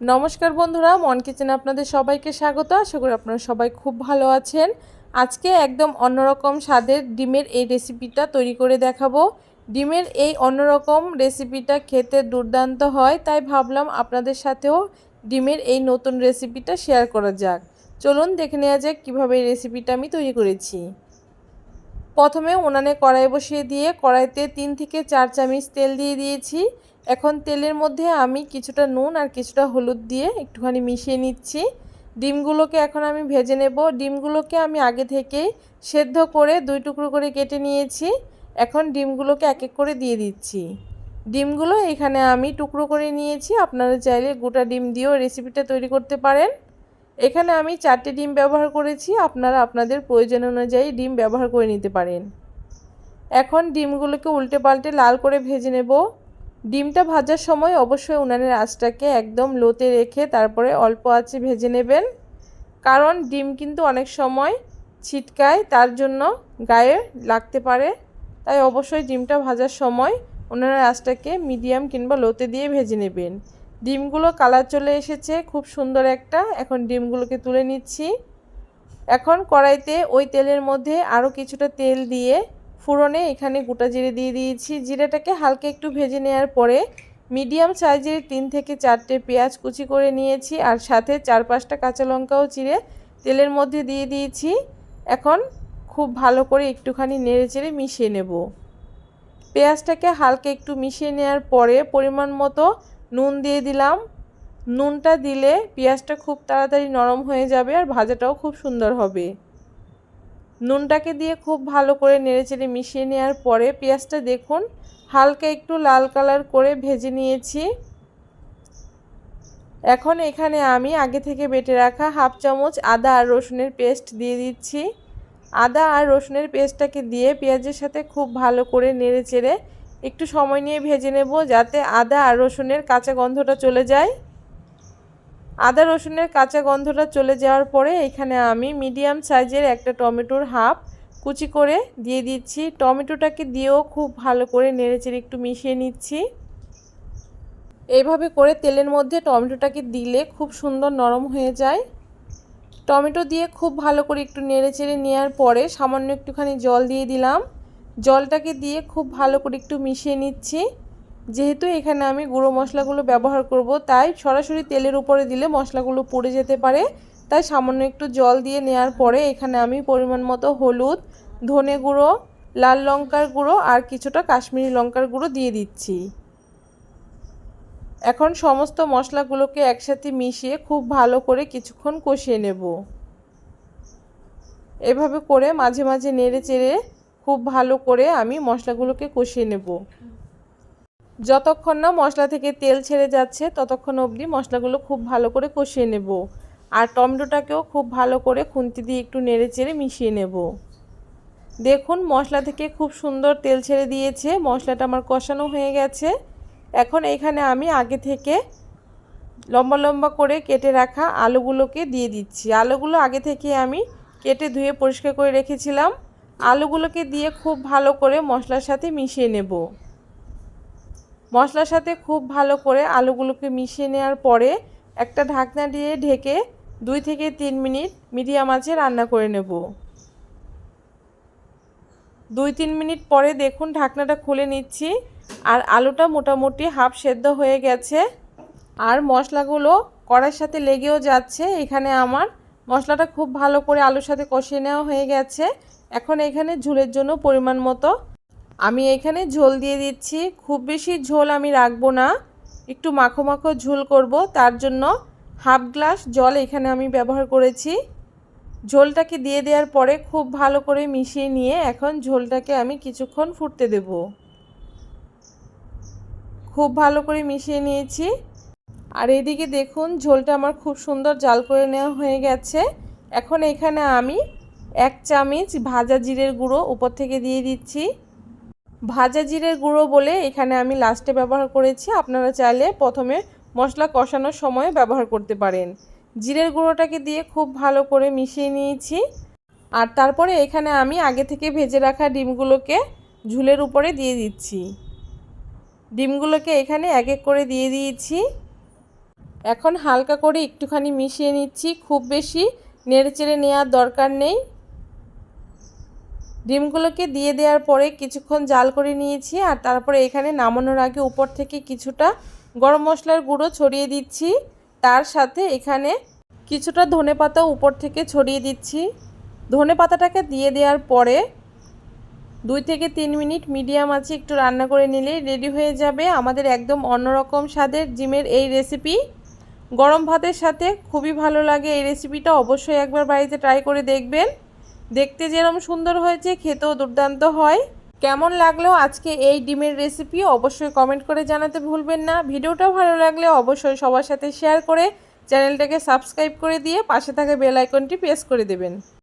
নমস্কার বন্ধুরা, মন কিচেনে আপনাদের সবাইকে স্বাগত। আশা করি আপনারা সবাই খুব ভালো আছেন। আজকে একদম অন্যরকম স্বাদের ডিমের এই রেসিপিটা তৈরি করে দেখাবো। ডিমের এই অন্যরকম রেসিপিটা খেতে দুর্দান্ত হয়, তাই ভাবলাম আপনাদের সাথেও ডিমের এই নতুন রেসিপিটা শেয়ার করা যাক। চলুন দেখে নেওয়া যাক কীভাবে এই রেসিপিটা আমি তৈরি করেছি। প্রথমে উনানে কড়াই বসিয়ে দিয়ে কড়াইতে তিন থেকে চার চামচ তেল দিয়ে দিয়েছি। এখন তেলের মধ্যে আমি কিছুটা নুন আর কিছুটা হলুদ দিয়ে একটুখানি মিশিয়ে নিচ্ছি। ডিমগুলোকে এখন আমি ভেজে নেব। ডিমগুলোকে আমি আগে থেকেই সেদ্ধ করে দুই টুকরো করে কেটে নিয়েছি। এখন ডিমগুলোকে এক এক করে দিয়ে দিচ্ছি। ডিমগুলো এখানে আমি টুকরো করে নিয়েছি। আপনারা চাইলে গোটা ডিম দিয়েও রেসিপিটা তৈরি করতে পারেন। এখানে আমি চারটে ডিম ব্যবহার করেছি। আপনারা আপনাদের প্রয়োজন অনুযায়ী ডিম ব্যবহার করে নিতে পারেন। এখন ডিমগুলোকে উল্টে পাল্টে লাল করে ভেজে নেব। ডিমটা ভাজার সময় অবশ্যই উনানের আঁচটাকে একদম লোতে রেখে তারপরে অল্প আঁচে ভেজে নেবেন। কারণ ডিম কিন্তু অনেক সময় ছিটকায়, তার জন্য গায়ে লাগতে পারে। তাই অবশ্যই ডিমটা ভাজার সময় উনানের আঁচটাকে মিডিয়াম কিংবা লোতে দিয়ে ভেজে নেবেন। ডিমগুলো কালার চলে এসেছে, খুব সুন্দর একটা। এখন ডিমগুলোকে তুলে নিচ্ছি। এখন কড়াইতে ওই তেলের মধ্যে আরও কিছুটা তেল দিয়ে ফুরনে এখানে গোটা জিরে দিয়ে দিয়েছি। জিরেটাকে হালকা একটু ভেজে নেওয়ার পরে মিডিয়াম সাইজের তিন থেকে চারটে পেঁয়াজ কুচি করে নিয়েছি আর সাথে চার পাঁচটা কাঁচা লঙ্কাও চিরে তেলের মধ্যে দিয়ে দিয়েছি। এখন খুব ভালো করে একটুখানি নেড়ে চেড়ে মিশিয়ে নেব। পেঁয়াজটাকে হালকা একটু মিশিয়ে নেওয়ার পরে পরিমাণ মতো নুন দিয়ে দিলাম। নুনটা দিলে পেঁয়াজটা খুব তাড়াতাড়ি নরম হয়ে যাবে আর ভাজাটাও খুব সুন্দর হবে। নুনটাকে দিয়ে খুব ভালো করে নেড়েচেড়ে মিশিয়ে নেওয়ার পরে পেঁয়াজটা দেখুন, হালকা একটু লাল কালার করে ভেজে নিয়েছি। এখন এখানে আমি আগে থেকে বেটে রাখা হাফ চামচ আদা আর রসুনের পেস্ট দিয়ে দিচ্ছি। আদা আর রসুনের পেস্টটাকে দিয়ে পেঁয়াজের সাথে খুব ভালো করে নেড়ে চেড়ে একটু সময় নিয়ে ভেজে নেব যাতে আদা আর রসুনের কাঁচা গন্ধটা চলে যায়। আদা রসুনের কাঁচা গন্ধটা চলে যাওয়ার পরে এখানে আমি মিডিয়াম সাইজের একটা টমেটোর হাফ কুচি করে দিয়ে দিচ্ছি। টমেটোটাকে দিয়েও খুব ভালো করে নেড়েচেড়ে একটু মিশিয়ে নিচ্ছি। এইভাবে করে তেলের মধ্যে টমেটোটাকে দিলে খুব সুন্দর নরম হয়ে যায়। টমেটো দিয়ে খুব ভালো করে একটু নেড়েচেড়ে নেওয়ার পরে সামান্য একটুখানি জল দিয়ে দিলাম। জলটাকে দিয়ে খুব ভালো করে একটু মিশিয়ে নিচ্ছি। যেহেতু এখানে আমি গুঁড়ো মশলাগুলো ব্যবহার করব, তাই সরাসরি তেলের উপরে দিলে মশলাগুলো পুড়ে যেতে পারে। তাই সামান্য একটু জল দিয়ে নেওয়ার পরে এখানে আমি পরিমাণ মতো হলুদ, ধনে গুঁড়ো, লাল লঙ্কার গুঁড়ো আর কিছুটা কাশ্মীরি লঙ্কার গুঁড়ো দিয়ে দিচ্ছি। এখন সমস্ত মশলাগুলোকে একসাথে মিশিয়ে খুব ভালো করে কিছুক্ষণ কষিয়ে নেব। এভাবে করে মাঝে মাঝে নেড়ে চেড়ে খুব ভালো করে আমি মশলাগুলোকে কষিয়ে নেব। যতক্ষণ না মশলা থেকে তেল ছেড়ে যাচ্ছে, ততক্ষণ অবধি মশলাগুলো খুব ভালো করে কষিয়ে নেব। আর টমেটোটাকেও খুব ভালো করে খুন্তি দিয়ে একটু নেড়ে চেড়ে মিশিয়ে নেব। দেখুন, মশলা থেকে খুব সুন্দর তেল ছেড়ে দিয়েছে, মশলাটা আমার কষানো হয়ে গেছে। এখন এখানে আমি আগে থেকে লম্বা লম্বা করে কেটে রাখা আলুগুলোকে দিয়ে দিচ্ছি। আলুগুলো আগে থেকে আমি কেটে ধুয়ে পরিষ্কার করে রেখেছিলাম। আলুগুলোকে দিয়ে খুব ভালো করে মশলার সাথে মিশিয়ে নেব। মশলার সাথে খুব ভালো করে আলুগুলোকে মিশিয়ে নেওয়ার পরে একটা ঢাকনা দিয়ে ঢেকে দুই থেকে তিন মিনিট মিডিয়াম আঁচে রান্না করে নেব। দুই তিন মিনিট পরে দেখুন ঢাকনাটা খুলে নিচ্ছি আর আলুটা মোটামুটি হাফ সেদ্ধ হয়ে গেছে আর মশলাগুলো কড়ার সাথে লেগেও যাচ্ছে। এখানে আমার মশলাটা খুব ভালো করে আলুর সাথে কষিয়ে নেওয়া হয়ে গেছে। এখন এখানে ঝুলের জন্য পরিমাণ মতো আমি এখানে ঝোল দিয়ে দিচ্ছি। খুব বেশি ঝোল আমি রাখব না। একটু মাখো মাখো ঝোল করব। তার জন্য হাফ গ্লাস জল এখানে আমি ব্যবহার করেছি। ঝোলটাকে দিয়ে দেওয়ার পরে খুব ভালো করে মিশিয়ে নিয়ে এখন ঝোলটাকে আমি কিছুক্ষণ ফুটতে দেব। খুব ভালো করে মিশিয়ে নিয়েছি। আর এদিকে দেখুন, ঝোলটা আমার খুব সুন্দর জাল করে নেওয়া হয়ে গেছে। এখন এখানে আমি এক চামচ ভাজা জিরের গুঁড়ো উপর থেকে দিয়ে দিচ্ছি। ভাজা জিরের গুঁড়ো বলে এখানে আমি লাস্টে ব্যবহার করেছি। আপনারা চাইলে প্রথমে মশলা কষানোর সময় ব্যবহার করতে পারেন। জিরের গুঁড়োটাকে দিয়ে খুব ভালো করে মিশিয়ে নিয়েছি। আর তারপরে এখানে আমি আগে থেকে ভেজে রাখা ডিমগুলোকে ঝুলের উপরে দিয়ে দিচ্ছি। ডিমগুলোকে এখানে এক এক করে দিয়ে দিয়েছি। এখন হালকা করে একটুখানি মিশিয়ে নিচ্ছি। খুব বেশি নেড়েচেড়ে নেওয়ার দরকার নেই। ডিমগুলোকে দিয়ে দেওয়ার পরে কিছুক্ষণ জাল করে নিয়েছি আর তারপরে এখানে নামানোর আগে উপর থেকে কিছুটা গরম মশলার গুঁড়ো ছড়িয়ে দিচ্ছি। তার সাথে এখানে কিছুটা ধনে পাতা উপর থেকে ছড়িয়ে দিচ্ছি। ধনে পাতাটাকে দিয়ে দেওয়ার পরে দুই থেকে তিন মিনিট মিডিয়াম আছে একটু রান্না করে নিলেই রেডি হয়ে যাবে আমাদের একদম অন্যরকম স্বাদের জিমের এই রেসিপি। গরম ভাতের সাথে খুবই ভালো লাগে এই রেসিপিটা অবশ্যই একবার বাড়িতে ট্রাই করে দেখবেন। দেখতে যেরম সুন্দর হয়েছে, খেতেও দুর্দান্ত হয়। কেমন লাগল আজকে এই ডিমের রেসিপি অবশ্যই কমেন্ট করে জানাতে ভুলবেন না। ভিডিওটা ভালো লাগলে অবশ্যই সবার সাথে শেয়ার করে চ্যানেলটাকে সাবস্ক্রাইব করে দিয়ে পাশে থাকা বেল আইকনটি প্রেস করে দেবেন।